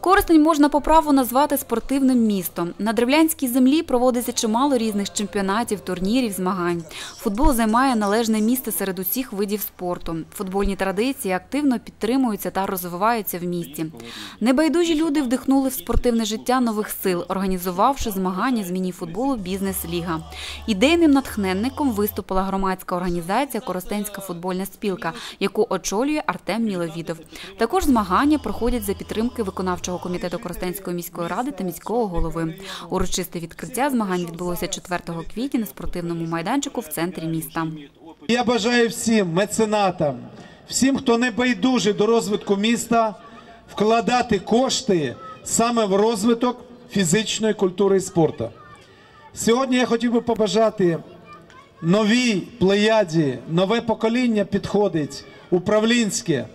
Коростень можна по праву назвати спортивним містом. На древлянській землі проводиться чимало різних чемпіонатів, турнірів, змагань. Футбол займає належне місце серед усіх видів спорту. Футбольні традиції активно підтримуються та розвиваються в місті. Небайдужі люди вдихнули в спортивне життя нових сил, організувавши змагання з міні-футболу Бізнес-ліга. Ідейним натхненником виступила громадська організація Коростенська футбольна спілка, яку очолює Артем Міловідов. Також змагання проходять за підтримки виконавчого комітету Коростенської міської ради та міського голови. Урочисте відкриття змагань відбулося 4 квітня на спортивному майданчику в центрі міста. Я бажаю всім меценатам, всім, хто не байдужий до розвитку міста, вкладати кошти саме в розвиток фізичної культури і спорту. Сьогодні я хотів би побажати новій плеяді, нове покоління підходить управлінське.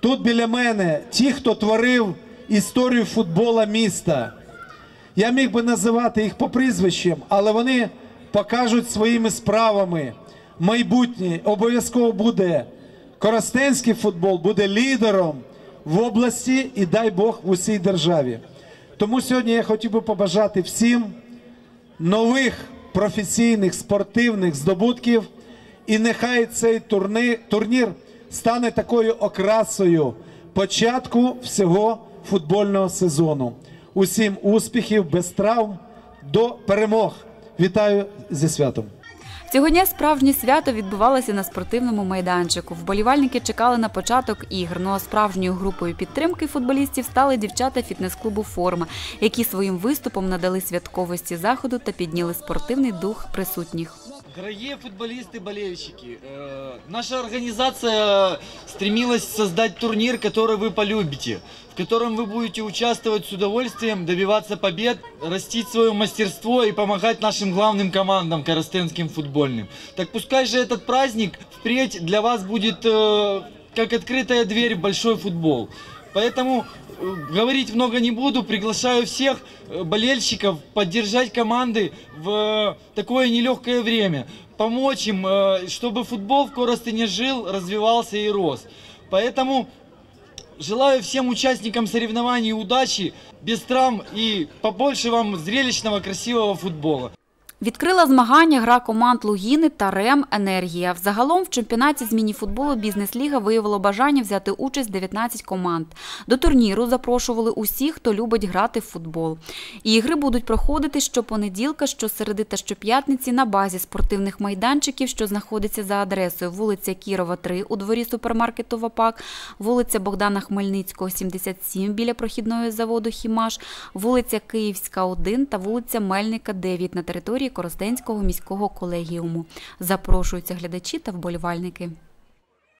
Тут біля мене ті, хто творив історію футбола міста. Я міг би називати їх по прізвищам, але вони покажуть своїми справами. Майбутнє обов'язково буде коростенський футбол, буде лідером в області і дай Бог в усій державі. Тому сьогодні я хотів би побажати всім нових професійних спортивних здобутків. І нехай цей турнір стане такою окрасою початку всього футбольного сезону. Усім успіхів, без травм, до перемог. Вітаю зі святом! Цього дня справжнє свято відбувалося на спортивному майданчику. Вболівальники чекали на початок ігр. Ну а справжньою групою підтримки футболістів стали дівчата фітнес-клубу Форма, які своїм виступом надали святковості заходу та підняли спортивний дух присутніх. Дорогие футболисты-болельщики, э, наша организация стремилась создать турнир, который вы полюбите, в котором вы будете участвовать с удовольствием, добиваться побед, растить свое мастерство и помогать нашим главным командам, коростенским футбольным. Так пускай же этот праздник впредь для вас будет э, как открытая дверь в большой футбол. Поэтому э, говорить много не буду, приглашаю всех э, болельщиков поддержать команды в э, такое нелегкое время, помочь им, чтобы футбол в Коростыне жил, развивался и рос. Поэтому желаю всем участникам соревнований удачи, без травм и побольше вам зрелищного, красивого футбола. Відкрила змагання гра команд Лугіни та Рем Енергія. Взагалом в чемпіонаті з міні-футболу Бізнес-ліга виявило бажання взяти участь 19 команд. До турніру запрошували усіх, хто любить грати в футбол. Ігри будуть проходити щопонеділка, щосереди та щоп'ятниці на базі спортивних майданчиків, що знаходиться за адресою вулиця Кірова, 3 у дворі супермаркету ВАПАК, вулиця Богдана Хмельницького, 77 біля прохідної заводу Хімаш, вулиця Київська, 1 та вулиця Мельника, 9 на території Коростенського міського колегіуму. Запрошуються глядачі та вболівальники.